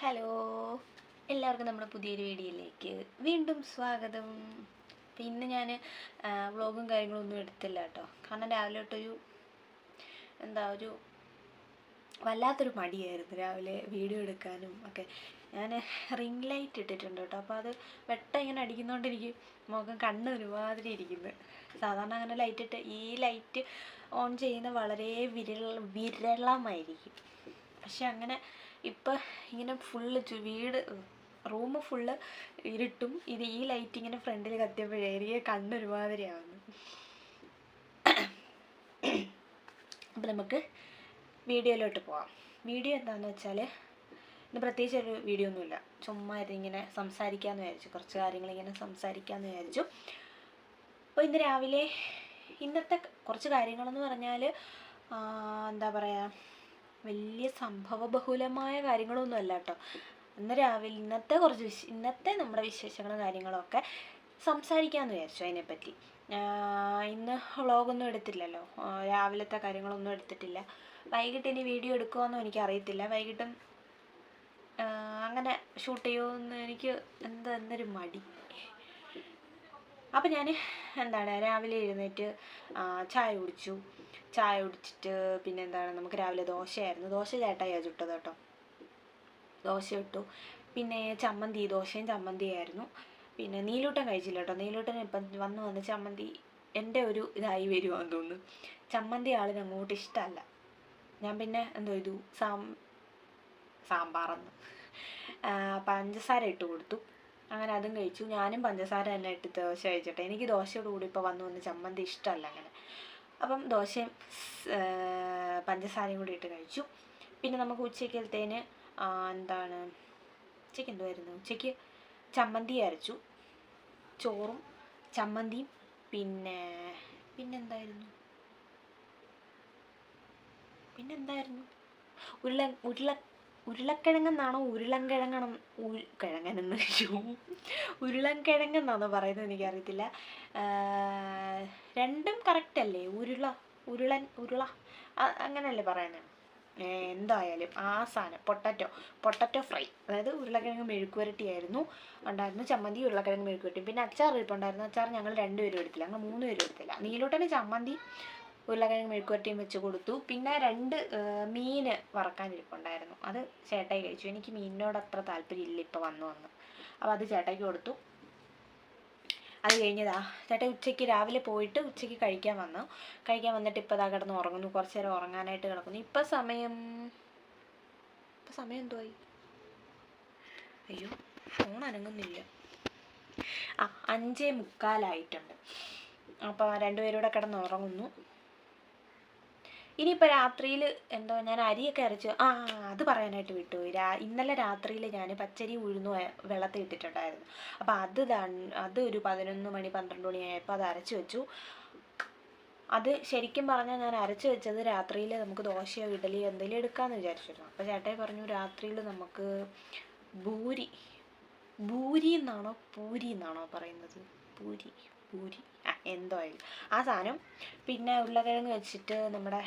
Hello. എല്ലാവർക്കും നമ്മുടെ പുതിയൊരു വീഡിയോയിലേക്ക് വീണ്ടും സ്വാഗതം. പിന്നെ ഞാൻ വ്ളോഗും കാര്യങ്ങളും ഒന്നും എടുത്തില്ല കേട്ടോ. കാരണം രാവിലെ തൊട്ടൊരു എന്താ ഒരു വല്ലാത്തൊരു മടിയായിരുന്നു രാവിലെ വീഡിയോ എടുക്കാനും ഒക്കെ. ഞാൻ റിംഗ് ലൈറ്റ് ഇട്ടിട്ടുണ്ട് കേട്ടോ. അപ്പോൾ അത് വെട്ടം ഇങ്ങനെ അടിക്കുന്നതുകൊണ്ട് എനിക്ക് മുഖം കണ്ണ് ഒരുമാതിരി ഇരിക്കുന്നത് സാധാരണ അങ്ങനെ ലൈറ്റ് ഇട്ട് ഈ ലൈറ്റ് ഓൺ ചെയ്യുന്ന വളരെ വിരള വിരളമായിരിക്കും. പക്ഷെ അങ്ങനെ ഇപ്പം ഇങ്ങനെ ഫുള്ള് വീട് റൂം ഫുള്ള് ഇരുട്ടും. ഇത് ഈ ലൈറ്റ് ഇങ്ങനെ ഫ്രണ്ടിൽ കത്തിയപ്പോഴേ എനിക്ക് കണ്ണൊരുമാതിരി ആവുന്നു. അപ്പം നമുക്ക് വീഡിയോയിലോട്ട് പോവാം. വീഡിയോ എന്താണെന്ന് വെച്ചാൽ ഇന്ന് പ്രത്യേകിച്ച് ഒരു വീഡിയോ ഒന്നുമില്ല. ചുമ്മാ ഇതിങ്ങനെ സംസാരിക്കാമെന്ന് വിചാരിച്ചു. കുറച്ച് കാര്യങ്ങൾ ഇങ്ങനെ സംസാരിക്കാമെന്ന് വിചാരിച്ചു. അപ്പോൾ ഇന്ന് രാവിലെ ഇന്നത്തെ കുറച്ച് കാര്യങ്ങളെന്ന് പറഞ്ഞാൽ എന്താ പറയുക വലിയ സംഭവബഹുലമായ കാര്യങ്ങളൊന്നും അല്ല കേട്ടോ. ഇന്ന് രാവിലെ ഇന്നത്തെ കുറച്ച് വിശ ഇന്നത്തെ നമ്മുടെ വിശേഷങ്ങളും കാര്യങ്ങളൊക്കെ സംസാരിക്കാമെന്ന് വിചാരിച്ചു അതിനെപ്പറ്റി. ഇന്ന് വ്ളോഗൊന്നും എടുത്തില്ലല്ലോ. രാവിലത്തെ കാര്യങ്ങളൊന്നും എടുത്തിട്ടില്ല. വൈകിട്ട് ഇനി വീഡിയോ എടുക്കുമോയെന്നും എനിക്കറിയത്തില്ല. വൈകിട്ടും അങ്ങനെ ഷൂട്ട് ചെയ്യുമെന്ന് എനിക്ക് എന്താ എന്നൊരു മടി. അപ്പം ഞാൻ എന്താണ് രാവിലെ എഴുന്നേറ്റ് ചായ കുടിച്ചു. ചായ കുടിച്ചിട്ട് പിന്നെ എന്താണ് നമുക്ക് രാവിലെ ദോശയായിരുന്നു. ദോശ ചേട്ടായി ചുട്ടത് കേട്ടോ. ദോശ ഇട്ടു. പിന്നെ ചമ്മന്തി ദോശയും ചമ്മന്തിയായിരുന്നു പിന്നെ നീലൂട്ടൻ കഴിച്ചില്ല കേട്ടോ. നീലൂട്ടൻ ഇപ്പം വന്ന് വന്ന് ചമ്മന്തി എന്റെ ഒരു ഇതായി വരുവാന്ന് തോന്നുന്നു. ചമ്മന്തി ആളിന് അങ്ങോട്ട് ഇഷ്ടമല്ല ഞാൻ പിന്നെ എന്തോ ചെയ്തു? സാം സാമ്പാറെന്ന്. പഞ്ചസാര ഇട്ട് കൊടുത്തു. അങ്ങനെ അതും കഴിച്ചു. ഞാനും പഞ്ചസാര തന്നെ ഇട്ട് ദോശ കഴിച്ചിട്ടെ. എനിക്ക് ദോശയോട് കൂടി ഇപ്പോൾ വന്ന് വന്ന് ചമ്മന്തി ഇഷ്ടമല്ല അങ്ങനെ. അപ്പം ദോശയും പഞ്ചസാരയും കൂടി ഇട്ട് കഴിച്ചു. പിന്നെ നമുക്ക് ഉച്ചക്കലത്തേന് എന്താണ് ഉച്ചയ്ക്ക് എന്തുമായിരുന്നു ഉച്ചയ്ക്ക് ചമ്മന്തി അരച്ചു. ചോറും ചമ്മന്തിയും പിന്നെ പിന്നെന്തായിരുന്നു പിന്നെന്തായിരുന്നു ഉരുള ഉരുള ഉരുളക്കിഴങ്ങെന്നാണോ ഉരുളൻകിഴങ്ങണം? ഉ കിഴങ്ങനെന്ന് ഉരുളൻകിഴങ്ങെന്നാണോ പറയുന്നത് എനിക്കറിയത്തില്ല. രണ്ടും കറക്റ്റ് അല്ലേ? ഉരുള ഉരുളൻ ഉരുള. അങ്ങനെയല്ലേ പറയുന്നത്. എന്തായാലും ആ സാധനം പൊട്ടറ്റോ പൊട്ടറ്റോ ഫ്രൈ. അതായത് ഉരുളക്കിഴങ്ങ് മെഴുക്കുവരട്ടിയായിരുന്നു. ഉണ്ടായിരുന്നു ചമ്മന്തി ഉരുളക്കിഴങ്ങ് മെഴുക്കുവരട്ടി. പിന്നെ അച്ചാർ ഇരിപ്പുണ്ടായിരുന്നു. അച്ചാർ ഞങ്ങൾ രണ്ടുപേരും എടുത്തില്ല. ഞങ്ങൾ മൂന്ന് പേരും എടുത്തില്ല. നീലോട്ടന് ചമ്മന്തി ഉരുളക്കിഴങ്ങ് മെഴുക്കുവരട്ടിയും വെച്ച് കൊടുത്തു. പിന്നെ രണ്ട് മീൻ വറക്കാൻ ഇരിപ്പുണ്ടായിരുന്നു. അത് ചേട്ടായി കഴിച്ചു. എനിക്ക് മീനിനോട് അത്ര താല്പര്യമില്ല ഇപ്പോൾ വന്നു വന്ന്. അപ്പോൾ അത് ചേട്ടായിക്ക് കൊടുത്തു. അത് കഴിഞ്ഞതാ ചേട്ടാ ഉച്ചയ്ക്ക് രാവിലെ പോയിട്ട് ഉച്ചയ്ക്ക് കഴിക്കാൻ വന്നു. കഴിക്കാൻ വന്നിട്ട് ഇപ്പോൾ ഇതാ കിടന്ന് ഉറങ്ങുന്നു. കുറച്ച് നേരം ഉറങ്ങാനായിട്ട് കിടക്കുന്നു. ഇപ്പം സമയം ഇപ്പം സമയം എന്തുവായി? അയ്യോ ഫോൺ അനങ്ങുന്നില്ല. ആ അഞ്ചേ മുക്കാലായിട്ടുണ്ട്. അപ്പോൾ രണ്ടുപേരും കൂടെ കിടന്ന് ഉറങ്ങുന്നു. ഇനിയിപ്പോൾ രാത്രിയിൽ എന്തോ ഞാൻ അരിയൊക്കെ അരച്ചു ആ അത് പറയാനായിട്ട് വിട്ടുപോയി. രാ ഇന്നലെ രാത്രിയിൽ ഞാൻ പച്ചരി ഉഴുന്നു വെള്ളത്തിൽ ഇട്ടിട്ടുണ്ടായിരുന്നു. അപ്പോൾ അത് അത് ഒരു പതിനൊന്ന് മണി പന്ത്രണ്ട് മണി ആയപ്പോൾ അത് അരച്ച് വെച്ചു. അത് ശരിക്കും പറഞ്ഞാൽ ഞാൻ അരച്ച് വെച്ചത് രാത്രിയിൽ നമുക്ക് ദോശയോ ഇഡലിയോ എന്തെങ്കിലും എടുക്കാമെന്ന് വിചാരിച്ചിരുന്നു. അപ്പോൾ ചേട്ടായി പറഞ്ഞു രാത്രിയിൽ നമുക്ക് ഭൂരി ഭൂരി എന്നാണോ? പൂരി എന്നാണോ പറയുന്നത്? പൂരി പൂരി. എന്തോ ആയി ആ സാധനം പിന്നെ ഉരുളക്കിഴങ്ങ് വെച്ചിട്ട് നമ്മുടെ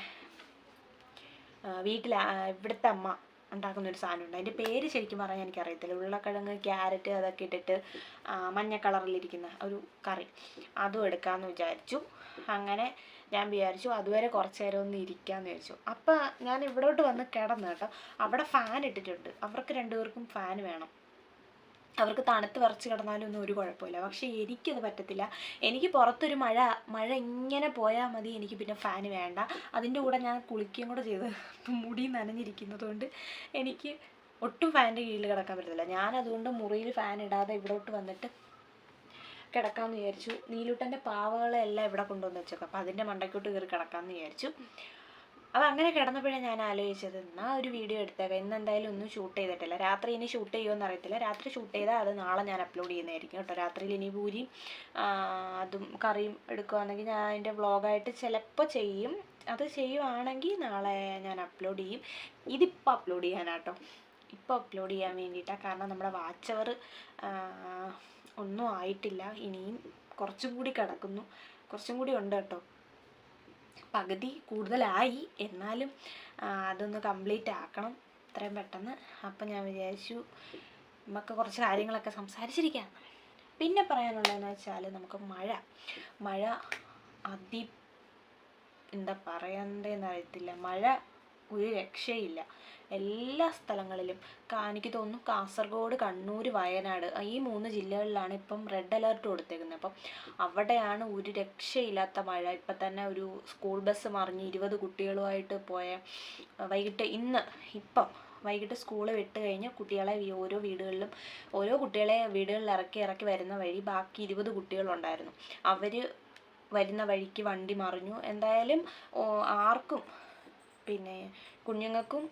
വീട്ടിൽ ഇവിടുത്തെ അമ്മ ഉണ്ടാക്കുന്ന ഒരു സാധനമുണ്ട്. അതിന്റെ പേര് ശരിക്കും പറഞ്ഞാൽ എനിക്കറിയത്തില്ല. ഉരുളക്കിഴങ്ങ് ക്യാരറ്റ് അതൊക്കെ ഇട്ടിട്ട് മഞ്ഞ കളറിലിരിക്കുന്ന ഒരു കറി. അതും എടുക്കാമെന്ന് വിചാരിച്ചു. അങ്ങനെ ഞാൻ വിചാരിച്ചു അതുവരെ കുറച്ച് നേരം ഒന്ന് ഇരിക്കാമെന്ന് വിചാരിച്ചു. അപ്പം ഞാൻ ഇവിടോട്ട് വന്ന് കിടന്നു കേട്ടോ. അവിടെ ഫാൻ ഇട്ടിട്ടുണ്ട്. അവർക്ക് രണ്ടുപേർക്കും ഫാൻ വേണം. അവർക്ക് തണുത്ത് വിറച്ച് കിടന്നാലും ഒന്നും ഒരു കുഴപ്പമില്ല. പക്ഷേ എനിക്കത് പറ്റത്തില്ല. എനിക്ക് പുറത്തൊരു മഴ മഴ ഇങ്ങനെ പോയാൽ മതി എനിക്ക് പിന്നെ ഫാൻ വേണ്ട. അതിന്റെ കൂടെ ഞാൻ കുളിക്കുകയും കൂടെ ചെയ്ത് മുടി നനഞ്ഞിരിക്കുന്നതുകൊണ്ട് എനിക്ക് ഒട്ടും ഫാനിന്റെ കീഴിൽ കിടക്കാൻ പറ്റത്തില്ല. ഞാൻ അതുകൊണ്ട് മുറിയിൽ ഫാൻ ഇടാതെ ഇവിടോട്ട് വന്നിട്ട് കിടക്കാമെന്ന് വിചാരിച്ചു. നീലൂട്ടന്റെ പാവകളെ എല്ലാം ഇവിടെ കൊണ്ടുവന്ന് വെച്ചേക്കും. അപ്പോൾ അതിന്റെ മണ്ടയ്ക്കോട്ട് കയറി കിടക്കാമെന്ന് വിചാരിച്ചു. അപ്പോൾ അങ്ങനെ കിടന്നപ്പോഴാണ് ഞാൻ ആലോചിച്ചത് എന്നാൽ ഒരു വീഡിയോ എടുത്തേക്കാം. ഇന്ന് എന്തായാലും ഒന്നും ഷൂട്ട് ചെയ്തിട്ടില്ല. രാത്രി ഇനി ഷൂട്ട് ചെയ്യുമെന്ന് അറിയത്തില്ല. രാത്രി ഷൂട്ട് ചെയ്താൽ അത് നാളെ ഞാൻ അപ്ലോഡ് ചെയ്യുന്നതായിരിക്കും കേട്ടോ. രാത്രിയിൽ ഇനി പൂരിയും അതും കറിയും എടുക്കുകയാണെങ്കിൽ ഞാൻ അതിന്റെ വ്ളോഗായിട്ട് ചിലപ്പോൾ ചെയ്യും. അത് ചെയ്യുവാണെങ്കിൽ നാളെ ഞാൻ അപ്ലോഡ് ചെയ്യും. ഇതിപ്പോൾ അപ്ലോഡ് ചെയ്യാനാട്ടോ. ഇപ്പോൾ അപ്ലോഡ് ചെയ്യാൻ വേണ്ടിയിട്ടാണ് കാരണം നമ്മുടെ വാച്ച് അവർ ഒന്നും ആയിട്ടില്ല. ഇനിയും കുറച്ചും കൂടി കിടക്കുന്നു. കുറച്ചും കൂടി ഉണ്ട് കേട്ടോ. പകുതി കൂടുതലായി. എന്നാലും അതൊന്ന് കംപ്ലീറ്റ് ആക്കണം എത്രയും പെട്ടെന്ന്. അപ്പം ഞാൻ വിചാരിച്ചു നമുക്ക് കുറച്ച് കാര്യങ്ങളൊക്കെ സംസാരിച്ചിരിക്കാം. പിന്നെ പറയാനുള്ളതെന്ന് വെച്ചാൽ നമുക്ക് മഴ. മഴ അതി എന്താ പറയണ്ടേന്ന് അറിയത്തില്ല. മഴ ഒരു രക്ഷയില്ല. എല്ലാ സ്ഥലങ്ങളിലും എനിക്ക് തോന്നുന്നു കാസർഗോഡ് കണ്ണൂർ വയനാട് ഈ മൂന്ന് ജില്ലകളിലാണ് ഇപ്പം റെഡ് അലേർട്ട് കൊടുത്തേക്കുന്നത്. അപ്പം അവിടെയാണ് ഒരു രക്ഷയില്ലാത്ത മഴ. ഇപ്പം തന്നെ ഒരു സ്കൂൾ ബസ് മറിഞ്ഞ് ഇരുപത് കുട്ടികളുമായിട്ട് പോയ വൈകിട്ട് ഇന്ന് ഇപ്പം വൈകിട്ട് സ്കൂൾ വിട്ട് കഴിഞ്ഞ് കുട്ടികളെ ഓരോ വീടുകളിലും ഓരോ കുട്ടികളെ വീടുകളിൽ ഇറക്കി ഇറക്കി വരുന്ന വഴി ബാക്കി ഇരുപത് കുട്ടികളുണ്ടായിരുന്നു. അവർ വരുന്ന വഴിക്ക് വണ്ടി മറിഞ്ഞു. എന്തായാലും ആർക്കും പിന്നെ കുഞ്ഞുങ്ങൾക്കും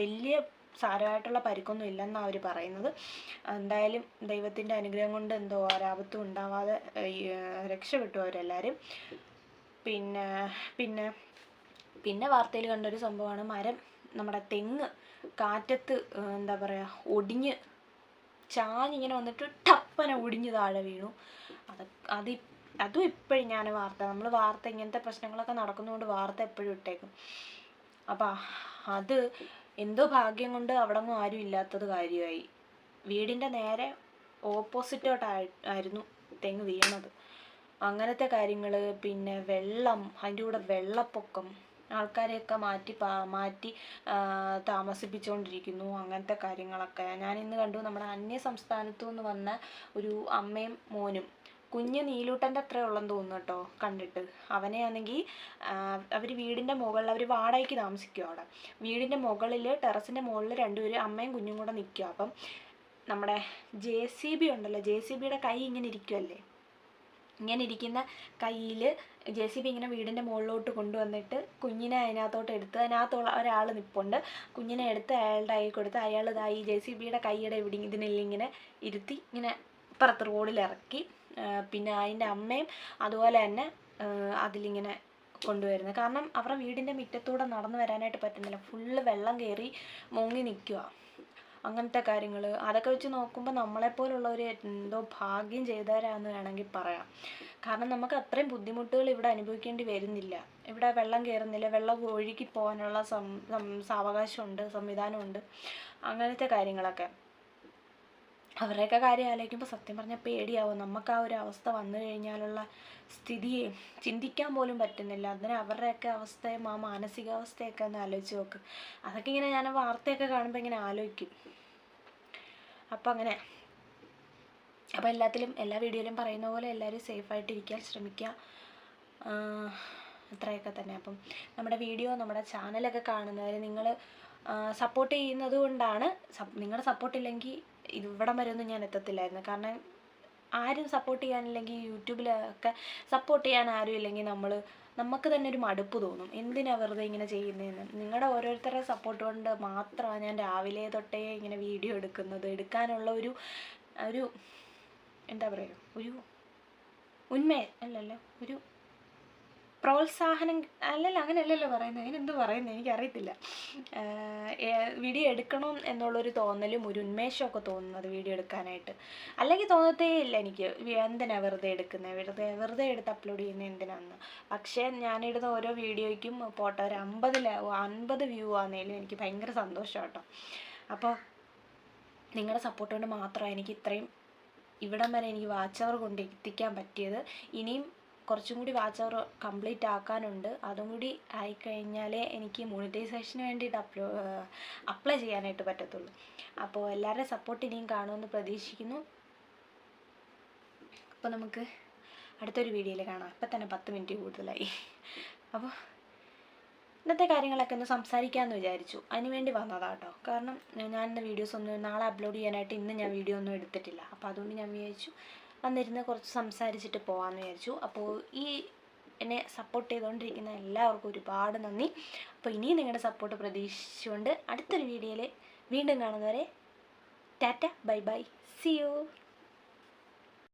വലിയ സാരമായിട്ടുള്ള പരിക്കൊന്നും ഇല്ലെന്നാണ് അവർ പറയുന്നത്. എന്തായാലും ദൈവത്തിന്റെ അനുഗ്രഹം കൊണ്ട് എന്തോ ഒരാപത്തും ഉണ്ടാവാതെ രക്ഷപ്പെട്ടു അവരെല്ലാവരും പിന്നെ പിന്നെ പിന്നെ വാർത്തയിൽ കണ്ടൊരു സംഭവമാണ് മരം നമ്മുടെ തെങ്ങ് കാറ്റത്ത് എന്താ പറയുക ഒടിഞ്ഞ് ചാഞ്ഞിങ്ങനെ വന്നിട്ട് ടപ്പനെ ഒടിഞ്ഞ് താഴെ വീണു. അത് അത് അതും ഇപ്പോഴും ഞാൻ വാർത്ത നമ്മൾ വാർത്ത ഇങ്ങനത്തെ പ്രശ്നങ്ങളൊക്കെ നടക്കുന്നതുകൊണ്ട് വാർത്ത എപ്പോഴും ഇട്ടേക്കും. അപ്പം അത് എന്തോ ഭാഗ്യം കൊണ്ട് അവിടെ ഒന്നും ആരും ഇല്ലാത്തത് കാര്യമായി. വീടിന്റെ നേരെ ഓപ്പോസിറ്റോട്ടായി ആയിരുന്നു തെങ്ങ് വീണത്. അങ്ങനത്തെ കാര്യങ്ങൾ പിന്നെ വെള്ളം അതിന്റെ കൂടെ വെള്ളപ്പൊക്കം ആൾക്കാരെയൊക്കെ മാറ്റി പാ മാറ്റി താമസിപ്പിച്ചുകൊണ്ടിരിക്കുന്നു അങ്ങനത്തെ കാര്യങ്ങളൊക്കെ. ഞാൻ ഇന്ന് കണ്ടു നമ്മുടെ അന്യ സംസ്ഥാനത്തു നിന്ന് വന്ന ഒരു അമ്മയും മോനും. കുഞ്ഞ് നീലൂട്ടന്റെ അത്ര ഉള്ളെന്ന് തോന്നുന്നു കേട്ടോ കണ്ടിട്ട്. അവനെ ആണെങ്കിൽ അവർ വീടിന്റെ മുകളിൽ അവർ വാടകയ്ക്ക് താമസിക്കും അവിടെ. വീടിന്റെ മുകളിൽ ടെറസിന്റെ മുകളിൽ രണ്ടുപേരും അമ്മയും കുഞ്ഞും കൂടെ നിൽക്കുക അപ്പം നമ്മുടെ ജെ സി ബി ഉണ്ടല്ലോ ജെ സി ബിയുടെ കൈ ഇങ്ങനെ ഇരിക്കുമല്ലേ ഇങ്ങനെ ഇരിക്കുന്ന കയ്യിൽ ജെ സി ബി ഇങ്ങനെ വീടിന്റെ മുകളിലോട്ട് കൊണ്ടുവന്നിട്ട് കുഞ്ഞിനെ അതിനകത്തോട്ട് എടുത്ത് അതിനകത്തുള്ള ഒരാൾ നിൽപ്പുണ്ട് കുഞ്ഞിനെ എടുത്ത് അയാളുടെ കൈ കൊടുത്ത് അയാൾ ഇതായി ജെ സി ബിയുടെ കൈയുടെ ഇവിടെ ഇതിനെല്ലാം ഇങ്ങനെ ഇരുത്തി ഇങ്ങനെ ഇപ്പുറത്ത് ആ, പിന്നെ അതിന്റെ അമ്മയും അതുപോലെ തന്നെ അതിലിങ്ങനെ കൊണ്ടുവരുന്നത് കാരണം അവരുടെ വീടിന്റെ മുറ്റത്തൂടെ നടന്നു വരാനായിട്ട് പറ്റുന്നില്ല. ഫുള്ള് വെള്ളം കയറി മുങ്ങി നിൽക്കുക അങ്ങനത്തെ കാര്യങ്ങൾ അതൊക്കെ വെച്ച് നോക്കുമ്പോൾ നമ്മളെപ്പോലുള്ളവർ എന്തോ ഭാഗ്യം ചെയ്തവരാന്ന് വേണമെങ്കിൽ പറയാം. കാരണം നമുക്ക് അത്രയും ബുദ്ധിമുട്ടുകൾ ഇവിടെ അനുഭവിക്കേണ്ടി വരുന്നില്ല. ഇവിടെ വെള്ളം കയറുന്നില്ല വെള്ളം ഒഴുകി പോകാനുള്ള സം- സാവകാശമുണ്ട് സംവിധാനമുണ്ട്. അങ്ങനത്തെ കാര്യങ്ങളൊക്കെ. അവരുടെയൊക്കെ കാര്യം ആലോചിക്കുമ്പോൾ സത്യം പറഞ്ഞാൽ പേടിയാവും. നമുക്ക് ആ ഒരു അവസ്ഥ വന്നു കഴിഞ്ഞാലുള്ള സ്ഥിതിയെ ചിന്തിക്കാൻ പോലും പറ്റുന്നില്ല. അതിന് അവരുടെയൊക്കെ അവസ്ഥയും ആ മാനസികാവസ്ഥയൊക്കെ ഒന്ന് ആലോചിച്ച് നോക്ക്. അതൊക്കെ ഇങ്ങനെ ഞാൻ വാർത്തയൊക്കെ കാണുമ്പോൾ ഇങ്ങനെ ആലോചിക്കും. അപ്പം അങ്ങനെ. അപ്പോൾ എല്ലാത്തിലും എല്ലാ വീഡിയോയിലും പറയുന്ന പോലെ എല്ലാവരും സേഫായിട്ടിരിക്കാൻ ശ്രമിക്കുക അത്രയൊക്കെ തന്നെ. അപ്പം നമ്മുടെ വീഡിയോ നമ്മുടെ ചാനലൊക്കെ കാണുന്നവർ നിങ്ങൾ സപ്പോർട്ട് ചെയ്യുന്നത് കൊണ്ടാണ് നിങ്ങളുടെ സപ്പോർട്ട് ഇല്ലെങ്കിൽ ഇവിടം വരെ ഒന്നും ഞാൻ എത്തത്തില്ലായിരുന്നു. കാരണം ആരും സപ്പോർട്ട് ചെയ്യാനില്ലെങ്കിൽ യൂട്യൂബിലൊക്കെ സപ്പോർട്ട് ചെയ്യാൻ ആരും ഇല്ലെങ്കിൽ നമ്മൾ നമുക്ക് തന്നെ ഒരു മടുപ്പ് തോന്നും. എന്തിനാ വെറുതെ ഇങ്ങനെ ചെയ്യുന്നതെന്ന് നിങ്ങളുടെ ഓരോരുത്തരുടെ സപ്പോർട്ട് കൊണ്ട് മാത്രമാണ് ഞാൻ രാവിലെ തൊട്ടേ ഇങ്ങനെ വീഡിയോ എടുക്കുന്നത്. എടുക്കാനുള്ള ഒരു ഒരു എന്താ പറയുക ഒരു ഉന്മേ അല്ലല്ലോ ഒരു പ്രോത്സാഹനം അല്ലല്ല അങ്ങനെയല്ലല്ലോ പറയുന്നത്. അതിനെന്ത് പറയുന്നത് എനിക്കറിയത്തില്ല. വീഡിയോ എടുക്കണം എന്നുള്ളൊരു തോന്നലും ഒരു ഉന്മേഷമൊക്കെ തോന്നുന്നത് വീഡിയോ എടുക്കാനായിട്ട്. അല്ലെങ്കിൽ തോന്നത്തേ ഇല്ല എനിക്ക്. എന്തിനാണ് എന്തിനാ വെറുതെ എടുക്കുന്നത് വെറുതെ വെറുതെ എടുത്ത് അപ്ലോഡ് ചെയ്യുന്നത് എന്തിനാന്ന്? പക്ഷേ ഞാനിടുന്ന ഓരോ വീഡിയോയ്ക്കും പോട്ടെ ഒരു അമ്പത് അൻപത് വ്യൂ ആണെങ്കിലും എനിക്ക് ഭയങ്കര സന്തോഷം കേട്ടോ അപ്പോൾ നിങ്ങളുടെ സപ്പോർട്ട് കൊണ്ട് മാത്രമാണ് എനിക്ക് ഇത്രയും ഇവിടം വരെ എനിക്ക് വാച്ചവർ കൊണ്ട് എത്തിക്കാൻ പറ്റിയത്. ഇനിയും കുറച്ചും കൂടി വാച്ച് അവർ കംപ്ലീറ്റ് ആക്കാനുണ്ട്. അതും കൂടി ആയിക്കഴിഞ്ഞാലേ എനിക്ക് മോണിറ്റൈസേഷന് വേണ്ടിയിട്ട് അപ്ലോ അപ്ലൈ ചെയ്യാനായിട്ട് പറ്റത്തുള്ളൂ. അപ്പോൾ എല്ലാവരുടെ സപ്പോർട്ട് ഇനിയും കാണുമെന്ന് പ്രതീക്ഷിക്കുന്നു. അപ്പോൾ നമുക്ക് അടുത്തൊരു വീഡിയോയിൽ കാണാം. അപ്പം തന്നെ പത്ത് മിനിറ്റ് കൂടുതലായി. അപ്പോൾ ഇന്നത്തെ കാര്യങ്ങളൊക്കെ ഒന്ന് സംസാരിക്കാമെന്ന് വിചാരിച്ചു. അതിന് വേണ്ടി വന്നതാണ് കേട്ടോ കാരണം ഞാൻ ഇന്ന് വീഡിയോസ് ഒന്നും നാളെ അപ്ലോഡ് ചെയ്യാനായിട്ട് ഇന്ന് ഞാൻ വീഡിയോ ഒന്നും എടുത്തിട്ടില്ല. അപ്പോൾ അതുകൊണ്ട് ഞാൻ വിചാരിച്ചു വന്നിരുന്ന് കുറച്ച് സംസാരിച്ചിട്ട് പോകാമെന്ന് വിചാരിച്ചു. അപ്പോൾ ഈ എന്നെ സപ്പോർട്ട് ചെയ്തുകൊണ്ടിരിക്കുന്ന എല്ലാവർക്കും ഒരുപാട് നന്ദി. അപ്പോൾ ഇനിയും നിങ്ങളുടെ സപ്പോർട്ട് പ്രതീക്ഷിച്ചുകൊണ്ട് അടുത്തൊരു വീഡിയോയിൽ വീണ്ടും കാണുന്നവരെ tata bye bye. See you